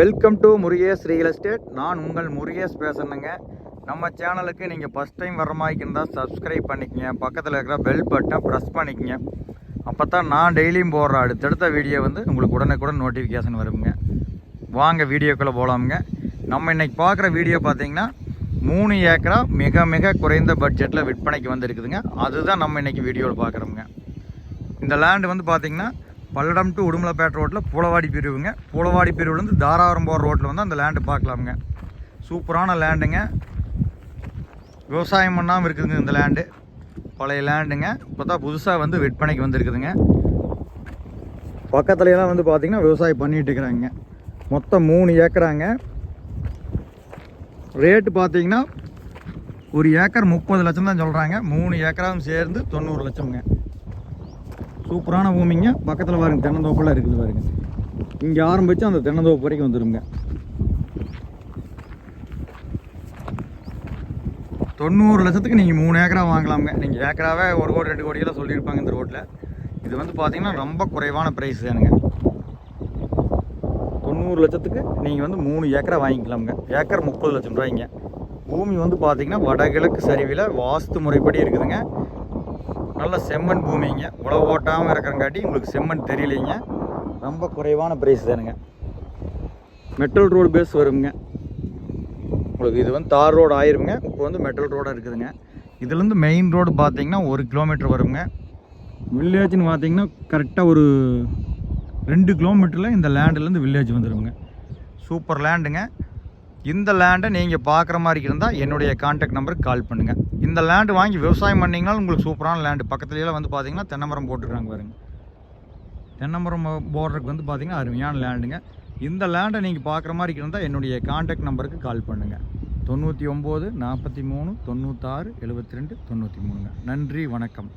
Welcome to Murugesh real estate நான் உங்கள் முருகேஷ் பேசுகிறேங்க நம்ம சேனலுக்கு நீங்கள் ஃபஸ்ட் டைம் வர மாதிரி இருந்தால் சப்ஸ்கிரைப் பண்ணிக்கங்க. பக்கத்தில் இருக்கிற பெல் பட்டனை ப்ரெஸ் பண்ணிக்கங்க. அப்போ தான் நான் டெய்லியும் போடுற அடுத்தடுத்த வீடியோ வந்து உங்களுக்கு உடனுக்குடன் நோட்டிஃபிகேஷன் வருங்க. வாங்க வீடியோக்குள்ளே போகலாமுங்க நம்ம இன்றைக்கி பார்க்குற வீடியோ பார்த்தீங்கன்னா மூணு ஏக்கரா மிக மிக குறைந்த பட்ஜெட்டில் விற்பனைக்கு வந்துருக்குதுங்க. அதுதான் நம்ம இன்றைக்கி வீடியோவில் பார்க்குறோமுங்க. இந்த லேண்டு வந்து பார்த்திங்கன்னா பல்லடம் டு உடுமலைப்பேட்டை ரோட்டில் பூலவாடி பிரிவுங்க. பூலவாடி பிரிவுலேருந்து தாராபுரம் போகிற ரோட்டில் வந்து அந்த லேண்டு பார்க்கலாமுங்க. சூப்பரான லேண்டுங்க விவசாயம் பண்ணாமல் இருக்குதுங்க இந்த லேண்டு பழைய லேண்டுங்க இப்போ தான் புதுசாக வந்து விற்பனைக்கு வந்திருக்குதுங்க. பக்கத்துலலாம் வந்து பார்த்திங்கன்னா விவசாயம் பண்ணிகிட்டு இருக்கிறாங்க. மொத்தம் மூணு ஏக்கராங்க. ரேட்டு பார்த்தீங்கன்னா ஒரு ஏக்கர் முப்பது லட்சம் தான் சொல்கிறாங்க மூணு ஏக்கராவும் சேர்ந்து தொண்ணூறு லட்சம்ங்க. சூப்பரான பூமிங்க. பக்கத்தில் பாருங்க தென்னந்தோப்பெல்லாம் இருக்குது பாருங்க. இங்கே ஆரம்பித்து அந்த தென்னந்தோப்பு வரைக்கும் வந்துடுங்க தொண்ணூறு லட்சத்துக்கு நீங்கள் மூணு ஏக்கரா வாங்கலாமுங்க. நீங்கள் ஏக்கராவே ஒரு கோடி ரெண்டு கோடியெல்லாம் சொல்லியிருப்பாங்க இந்த ரோட்டில் இது வந்து பார்த்தீங்கன்னா ரொம்ப குறைவான ப்ரைஸ் தானுங்க. தொண்ணூறு லட்சத்துக்கு நீங்கள் வந்து மூணு ஏக்கரா வாங்கிக்கலாமுங்க. ஏக்கர் முப்பது லட்சம் ரூபாய்ங்க. பூமி வந்து பார்த்தீங்கன்னா வடகிழக்கு சரிவில் வாஸ்து முறைப்படி இருக்குதுங்க. நல்ல செம்மண் பூமிங்க. உழவு ஓட்டாமல் இருக்கிறங்காட்டி உங்களுக்கு செம்மண் தெரியலைங்க. ரொம்ப குறைவான ப்ரைஸ் தானுங்க. மெட்டல் ரோடு பேஸ் வருங்க. உங்களுக்கு இது வந்து தார் ரோடு ஆயிருங்க. இப்போ வந்து மெட்டல் ரோடாக இருக்குதுங்க. இதுலேருந்து மெயின் ரோடு பார்த்தீங்கன்னா ஒரு கிலோமீட்டர் வருங்க. வில்லேஜ்னு பார்த்தீங்கன்னா கரெக்டாக ஒரு ரெண்டு கிலோமீட்டரில் இந்த லேண்டுலேருந்து வில்லேஜ் வந்துடுங்க சூப்பர் லேண்டுங்க இந்த லேண்டை நீங்கள் பார்க்குற மாதிரி இருந்தால் என்னுடைய கான்டாக்ட் நம்பருக்கு கால் பண்ணுங்கள் இந்த லேண்டு வாங்கி விவசாயம் பண்ணிங்கனாலும் உங்களுக்கு சூப்பரான லேண்டு பக்கத்துலலாம் வந்து பார்த்தீங்கன்னா தென்னமரம் போட்டுருக்காங்க பாருங்க. தென்னமரம் போடுறதுக்கு வந்து பார்த்தீங்கன்னா அருமையான லேண்டுங்க இந்த லேண்டை நீங்கள் பார்க்குற மாதிரி இருந்தால் என்னுடைய கான்டாக்ட் நம்பருக்கு கால் பண்ணுங்கள் தொண்ணூற்றி ஒம்பது நாற்பத்தி மூணு தொண்ணூத்தாறு எழுபத்தி ரெண்டு தொண்ணூற்றி மூணுங்க. நன்றி வணக்கம்.